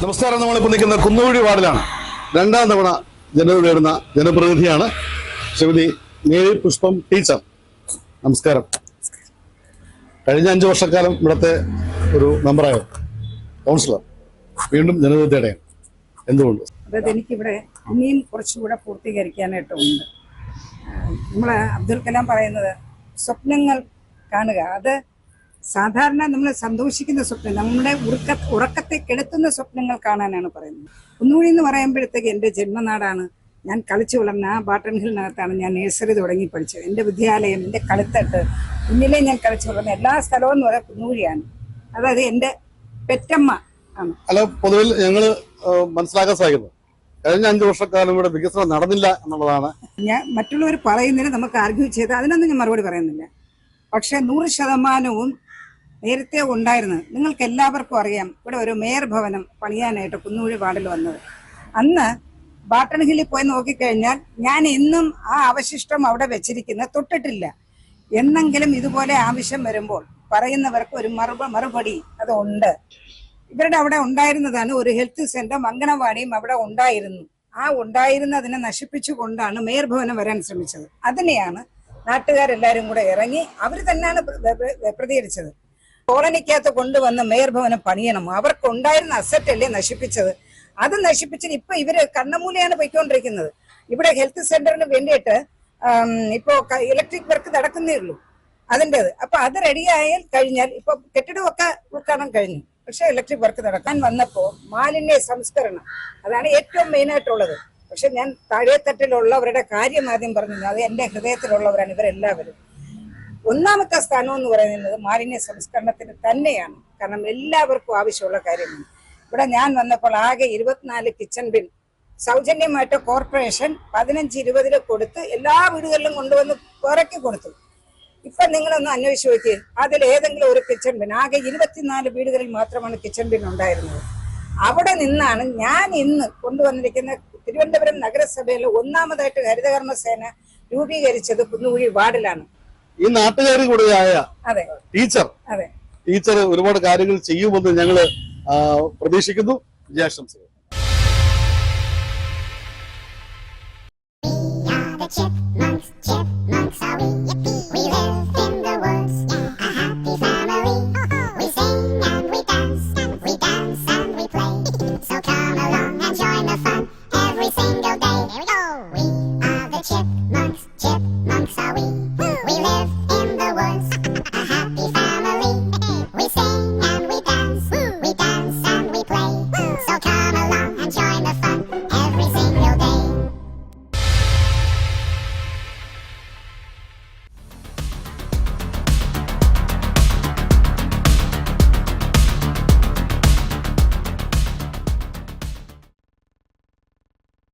നമസ്കാരം. നമ്മളിപ്പോൾ നിൽക്കുന്ന കുന്നുകുഴി വാർഡിലാണ് രണ്ടാം തവണ ജനത നേടുന്ന ജനപ്രതിനിധിയാണ് ശ്രീമതി മേരി പുഷ്പം ടീച്ചർ. നമസ്കാരം. കഴിഞ്ഞ അഞ്ചു വർഷക്കാലം ഇവിടുത്തെ ഒരു മെമ്പറായോ? കൗൺസിലർ. വീണ്ടും ജനത തേടയാണ് എന്തുകൊണ്ട്? അതായത് എനിക്കിവിടെ ഇനിയും കുറച്ചുകൂടെ പൂർത്തീകരിക്കാനായിട്ടുണ്ട്. നമ്മൾ അബ്ദുൽ കലാം പറയുന്നത് സ്വപ്നങ്ങൾ കാണുക. അത് സാധാരണ നമ്മൾ സന്തോഷിക്കുന്ന സ്വപ്നം നമ്മുടെ ഉറക്ക ഉറക്കത്തെ കെടുത്തുന്ന സ്വപ്നങ്ങൾ കാണാനാണ് പറയുന്നത്. ഒന്നുകൂടി എന്ന് പറയുമ്പോഴത്തേക്ക് എന്റെ ജന്മനാടാണ്. ഞാൻ കളിച്ചു വളർന്ന ആ ബാട്ടൺ ഹിലിനകത്താണ് ഞാൻ നേഴ്സറി തുടങ്ങി പഠിച്ചത്. എന്റെ വിദ്യാലയം എന്റെ കളിത്തട്ട് കുഞ്ഞിലെ ഞാൻ കളിച്ചു വളർന്ന എല്ലാ സ്ഥലവും എന്ന് പറയുന്നത് കുന്നൂരിയാണ് അതായത് എന്റെ പെറ്റമ്മ ആണ്. അല്ല പൊതുവിൽ ഞങ്ങൾ മനസ്സിലാക്കാൻ സാധിക്കുന്നു. കഴിഞ്ഞ അഞ്ചു വർഷക്കാലം ഇവിടെ വികസനം നടന്നില്ല എന്നുള്ളതാണ്. ഞാൻ മറ്റുള്ളവർ പറയുന്നതിന് നമുക്ക് ആർഗ്യൂ ചെയ്ത് അതിനൊന്നും ഞാൻ മറുപടി പറയുന്നില്ല. പക്ഷെ നൂറ് ശതമാനവും നേരത്തെ ഉണ്ടായിരുന്നത് നിങ്ങൾക്ക് എല്ലാവർക്കും അറിയാം ഇവിടെ ഒരു മേയർ ഭവനം പണിയാനായിട്ട് കുന്നുകുഴി വാർഡിൽ വന്നത്. അന്ന് ബാട്ടൺ ഹില്ലിൽ പോയി നോക്കിക്കഴിഞ്ഞാൽ ഞാൻ ഇന്നും ആ അവശിഷ്ടം അവിടെ വെച്ചിരിക്കുന്ന തൊട്ടിട്ടില്ല. എന്നെങ്കിലും ഇതുപോലെ ആവശ്യം വരുമ്പോൾ പറയുന്നവർക്ക് ഒരു മറുപ മറുപടി അത് ഉണ്ട്. ഇവരുടെ അവിടെ ഉണ്ടായിരുന്നതാണ് ഒരു ഹെൽത്ത് സെന്ററും അങ്കണവാടിയും അവിടെ ഉണ്ടായിരുന്നു. ആ ഉണ്ടായിരുന്നതിനെ നശിപ്പിച്ചുകൊണ്ടാണ് മേയർ ഭവനം വരാൻ ശ്രമിച്ചത്. അതിനെയാണ് നാട്ടുകാരെല്ലാരും കൂടെ ഇറങ്ങി അവർ തന്നെയാണ് പ്ര- പ്ര- പ്ര- പ്രതികരിച്ചത്. കോളനിക്കകത്ത് കൊണ്ടുവന്ന് മേയർ ഭവനം പണിയണം. അവർക്ക് ഉണ്ടായിരുന്ന അസറ്റ് അല്ലേ നശിപ്പിച്ചത്? അത് നശിപ്പിച്ചിട്ട് ഇപ്പൊ ഇവർ കണ്ണമൂലയാണ് പോയിക്കൊണ്ടിരിക്കുന്നത്. ഇവിടെ ഹെൽത്ത് സെന്ററിന് വേണ്ടിയിട്ട് ഇപ്പോ ഇലക്ട്രിക് വർക്ക് നടക്കുന്നേ ഉള്ളൂ. അതിന്റെത്. അപ്പൊ അത് റെഡിയായാൽ കഴിഞ്ഞാൽ ഇപ്പൊ കെട്ടിടമൊക്കെ ഉദ്ഘാടനം കഴിഞ്ഞു. പക്ഷെ ഇലക്ട്രിക് വർക്ക് നടക്കാൻ വന്നപ്പോ മാലിന്യ സംസ്കരണം അതാണ് ഏറ്റവും മെയിൻ ആയിട്ടുള്ളത്. പക്ഷെ ഞാൻ താഴെത്തട്ടിലുള്ളവരുടെ കാര്യം ആദ്യം പറഞ്ഞു അത് എന്റെ ഹൃദയത്തിലുള്ളവരാണ് ഇവരെല്ലാവരും. ഒന്നാമത്തെ സ്ഥാനം എന്ന് പറയുന്നത് മാലിന്യ സംസ്കരണത്തിന് തന്നെയാണ്. കാരണം എല്ലാവർക്കും ആവശ്യമുള്ള കാര്യമാണ്. ഇവിടെ ഞാൻ വന്നപ്പോൾ ആകെ ഇരുപത്തിനാല് കിച്ചൺ ബിൻ സൗജന്യമായിട്ട് കോർപ്പറേഷൻ പതിനഞ്ച് ഇരുപതിൽ കൊടുത്ത് എല്ലാ വീടുകളിലും കൊണ്ടുവന്ന് കുറക്കി കൊടുത്തു. ഇപ്പൊ നിങ്ങളൊന്ന് അന്വേഷിച്ച് നോക്കി അതിൽ ഏതെങ്കിലും ഒരു കിച്ചൺ ബിൻ ആകെ ഇരുപത്തിനാല് വീടുകളിൽ മാത്രമാണ് കിച്ചൺ ബിൻ ഉണ്ടായിരുന്നത്. അവിടെ നിന്നാണ് ഞാൻ ഇന്ന് കൊണ്ടുവന്നിരിക്കുന്ന തിരുവനന്തപുരം നഗരസഭയിൽ ഒന്നാമതായിട്ട് ഹരിതകർമ്മ സേന രൂപീകരിച്ചത് കുന്നുകുഴി വാർഡിലാണ്. ഈ നാട്ടുകാരി കൂടെയായ അതെ. ടീച്ചർ. അതെ. ടീച്ചർ ഒരുപാട് കാര്യങ്ങൾ ചെയ്യുമെന്ന് ഞങ്ങൾ ആ, പ്രതീക്ഷിക്കുന്നു. വിജയാശംസകൾ